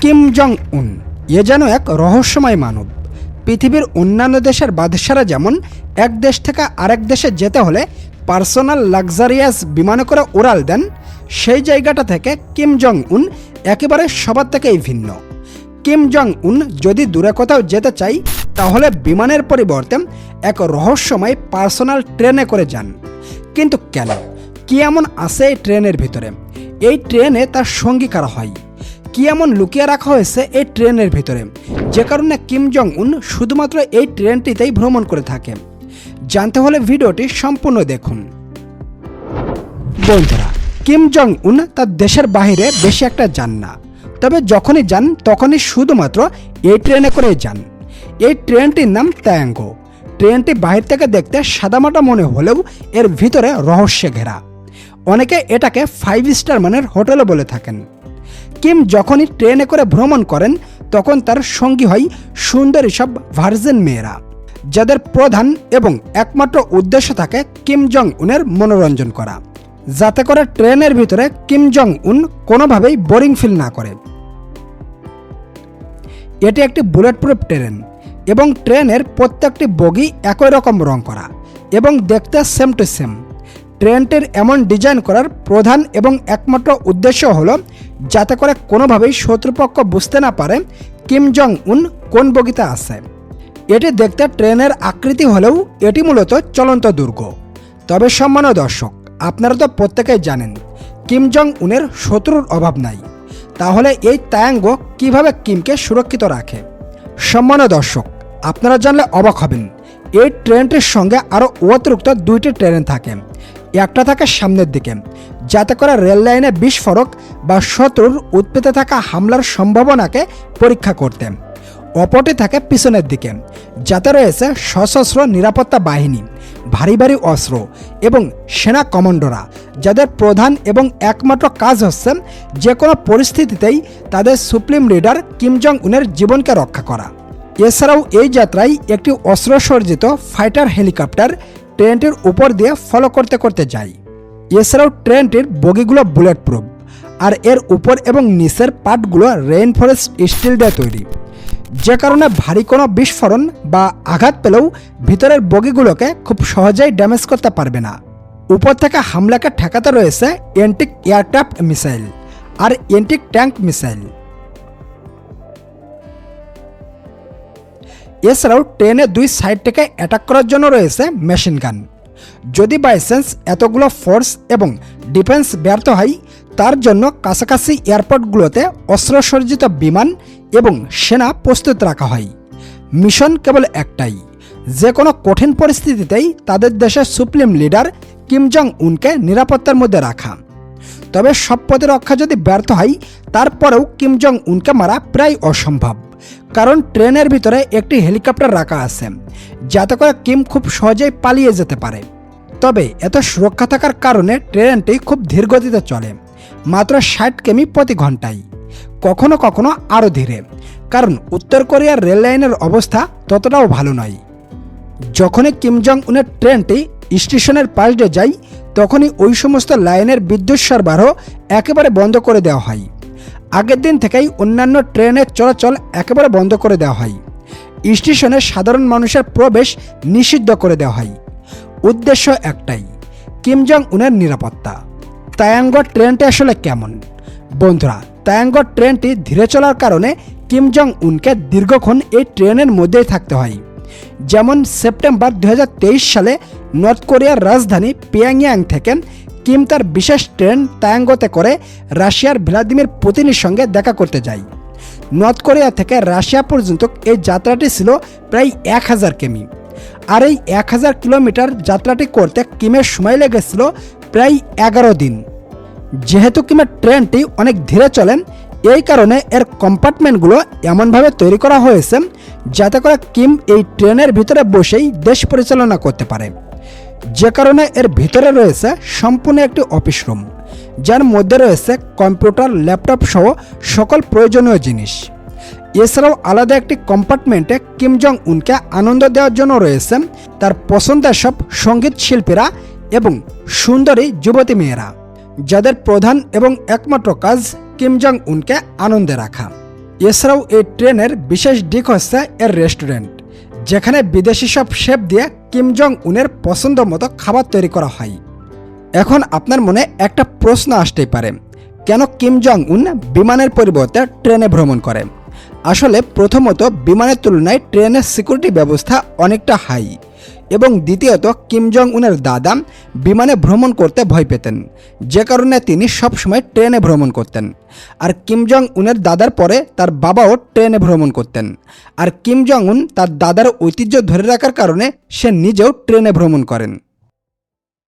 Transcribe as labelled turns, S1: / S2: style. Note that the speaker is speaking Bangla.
S1: কিম জং উন এ যেন এক রহস্যময় মানব। পৃথিবীর অন্যান্য দেশের বাদশারা যেমন, এক দেশ থেকে আরেক দেশে যেতে হলে পার্সোনাল লাক্সারিয়াস বিমানে করে উড়াল দেন, সেই জায়গাটা থেকে কিম জং উন একেবারে সবার থেকেই ভিন্ন। কিম জং উন যদি দূরে কোথাও যেতে চাই তাহলে বিমানের পরিবর্তে এক রহস্যময় পার্সোনাল ট্রেনে করে যান। কিন্তু কেন? কি এমন আছে এই ট্রেনের ভিতরে? এই ট্রেনে তার সঙ্গী কারা হয়? কি এমন লুকিয়ে রাখা হয়েছে এই ট্রেনের ভিতরে? যে কারণে কিম জং উন শুধুমাত্র এই ট্রেনটিতেই ভ্রমণ করে থাকে জানতে হলে ভিডিওটি সম্পূর্ণ দেখুন। বন্ধুরা, কিম জং উন তার দেশের বাইরে বেশি একটা যান না। তবে যখনই যান, তখনই শুধুমাত্র এই ট্রেনে করে যান। এই ট্রেনটির নাম ত্যাঙ্গো ট্রেনটি বাহির থেকে দেখতে সাদামাটা মনে হলেও এর ভিতরে রহস্যে ঘেরা। অনেকে এটাকে ফাইভ স্টার মানের হোটেলও বলে থাকেন। কিম যখনই ট্রেনে করে ভ্রমণ করেন, তখন তার সঙ্গী হয় সুন্দরী সব ভার্জিন মেয়েরা। যাদের প্রধান এবং একমাত্র উদ্দেশ্য থাকে কিম জং উনের মনোরঞ্জন করা। যাতে করে ট্রেনের ভিতরে কিম জং উন কোনোভাবেই বোরিং ফিল না করে। এটি একটি বুলেট প্রুফ ট্রেন এবং ট্রেনের প্রত্যেকটি বগি একই রকম রং করা এবং দেখতে সেম টু সেম ট্রেনটির এমন ডিজাইন করার প্রধান এবং একমাত্র উদ্দেশ্য হল যাতে করে কোনোভাবেই শত্রুপক্ষ বুঝতে না পারে কিম জং উন কোন বগিতে আছে। এটি দেখতে ট্রেনের আকৃতি হলেও এটি মূলত চলন্ত দুর্গ। তবে সম্মানীয় দর্শক, আপনারা তো প্রত্যেকেই জানেন, কিম জং উনের শত্রুর অভাব নাই। তাহলে এই তায়াঙ্গ কীভাবে কিমকে সুরক্ষিত রাখে? সম্মানীয় দর্শক, আপনারা জানলে অবাক হবেন, এই ট্রেনটির সঙ্গে আরও অতিরিক্ত দুইটি ট্রেন থাকে। একটা থাকে সামনের দিকে। যাতে করে রেল লাইনে বিস্ফোরক বা শত্রুর উৎপেতে থাকা হামলার সম্ভাবনাকে পরীক্ষা করতে। অপরটি থাকে পিছনের দিকে, যাতে রয়েছে সশস্ত্র নিরাপত্তা বাহিনী, ভারী ভারী অস্ত্র এবং সেনা কমান্ডোরা, যাদের প্রধান এবং একমাত্র কাজ হচ্ছে যে কোনো পরিস্থিতিতেই তাদের সুপ্রিম লিডার কিম জং উনের জীবনকে রক্ষা করা। এছাড়াও এই যাত্রায় একটি অস্ত্রসজ্জিত ফাইটার হেলিকপ্টার ট্রেনটির উপর দিয়ে ফলো করতে করতে যায় এছাড়াও ট্রেনটির বগিগুলো বুলেট প্রুফ আর এর উপর এবং নিচের পার্টগুলো রেইন ফরেস্ট স্টিল দিয়ে তৈরি। যে কারণে ভারী কোনো বিস্ফোরণ বা আঘাত পেলেও ভিতরের বগিগুলোকে খুব সহজেই ড্যামেজ করতে পারবে না। উপর থেকে হামলাকে ঠেকাতে রয়েছে এন্টিক এয়ারক্রাফট মিসাইল আর এন্টিক ট্যাঙ্ক মিসাইল এছাড়াও ট্রেনে দুই সাইড থেকে অ্যাটাক করার জন্য রয়েছে মেশিন গান যদি বাইচান্স এতগুলো ফোর্স এবং ডিফেন্স ব্যর্থ হয়, তার জন্য কাছাকাছি এয়ারপোর্টগুলোতে অস্ত্রসজ্জিত বিমান এবং সেনা প্রস্তুত রাখা হয়। মিশন কেবল একটাই। যে কোনো কঠিন পরিস্থিতিতেই তাদের দেশের সুপ্রিম লিডার কিম জং উনকে নিরাপত্তার মধ্যে রাখা। তবে সব প্রতিরক্ষা যদি ব্যর্থ হয়, তারপরেও কিম জং উনকে মারা প্রায় অসম্ভব। কারণ ট্রেনের ভিতরে একটি হেলিকপ্টার রাখা আছে, যাতে করে কিম খুব সহজেই পালিয়ে যেতে পারে। তবে এত সুরক্ষা থাকার কারণে ট্রেনটি খুব ধীর গতিতে চলে, মাত্র ষাট কিমি প্রতি ঘন্টায়, কখনো কখনো আরও ধীরে। কারণ উত্তর কোরিয়ার রেল লাইনের অবস্থা ততটাও ভালো নয়। যখনই কিম জং উনের ট্রেনটি স্টেশনের পাশ দিয়ে যায়, তখনই ওই সমস্ত লাইনের বিদ্যুৎ সরবরাহ একেবারে বন্ধ করে দেওয়া হয়। আগের দিন থেকেই অন্যান্য ট্রেনের চলাচল একেবারে বন্ধ করে দেওয়া হয়। স্টেশনে সাধারণ মানুষের প্রবেশ নিষিদ্ধ করে দেওয়া হয়। উদ্দেশ্য একটাই, কিম জং উনের নিরাপত্তা। তায়াঙ্গ ট্রেনটি আসলে কেমন? বন্ধুরা তায়াঙ্গ ট্রেনটি ধীরে চলার কারণে কিম জং উনকে দীর্ঘক্ষণ এই ট্রেনের মধ্যেই থাকতে হয়। যেমন সেপ্টেম্বর দু হাজার তেইশ সালে নর্থ কোরিয়ার রাজধানী পিয়াংয়াং থেকে কিম তার বিশেষ ট্রেন তায়াঙ্গতে করে রাশিয়ার ভ্লাদিমির পুতিনের সঙ্গে দেখা করতে যায়। নর্থ কোরিয়া থেকে রাশিয়া পর্যন্ত এই যাত্রাটি ছিল প্রায় এক হাজার কিমি। আর এই এক হাজার কিলোমিটার যাত্রাটি করতে কিমের সময় লেগেছিল প্রায় এগারো দিন। যেহেতু কিমের ট্রেনটি অনেক ধীরে চলেন, এই কারণে এর কম্পার্টমেন্টগুলো এমনভাবে তৈরি করা হয়েছে যাতে করে কিম এই ট্রেনের ভিতরে বসেই দেশ পরিচালনা করতে পারে। যে কারণে এর ভিতরে রয়েছে সম্পূর্ণ একটি অফিস রুম, যার মধ্যে রয়েছে কম্পিউটার, ল্যাপটপ সহ সকল প্রয়োজনীয় জিনিস। এছাড়াও আলাদা একটি কম্পার্টমেন্টে কিম জং উনকে আনন্দ দেওয়ার জন্য রয়েছেন তার পছন্দের সব সংগীত শিল্পীরা এবং সুন্দরী যুবতী মেয়েরা, যাদের প্রধান এবং একমাত্র কাজ কিম জং উনকে আনন্দে রাখা। এছাড়াও এই ট্রেনের বিশেষ দিক হচ্ছে এর রেস্টুরেন্ট, যেখানে বিদেশি সব শেফ দিয়ে কিম জং উনের পছন্দ মতো খাবার তৈরি করা হয়। এখন আপনার মনে একটা প্রশ্ন আসতেই পারে, কেন কিম জং উন বিমানের পরিবর্তে ট্রেনে ভ্রমণ করে? আসলে প্রথমত বিমানের তুলনায় ট্রেনের সিকিউরিটি ব্যবস্থা অনেকটা হাই এবং দ্বিতীয়ত কিম জং উনের দাদা বিমানে ভ্রমণ করতে ভয় পেতেন, যে কারণে তিনি সবসময় ট্রেনে ভ্রমণ করতেন। আর কিম জং উনের দাদার পরে তার বাবাও ট্রেনে ভ্রমণ করতেন। আর কিম জং উন তার দাদার ঐতিহ্য ধরে রাখার কারণে সে নিজেও ট্রেনে ভ্রমণ করেন।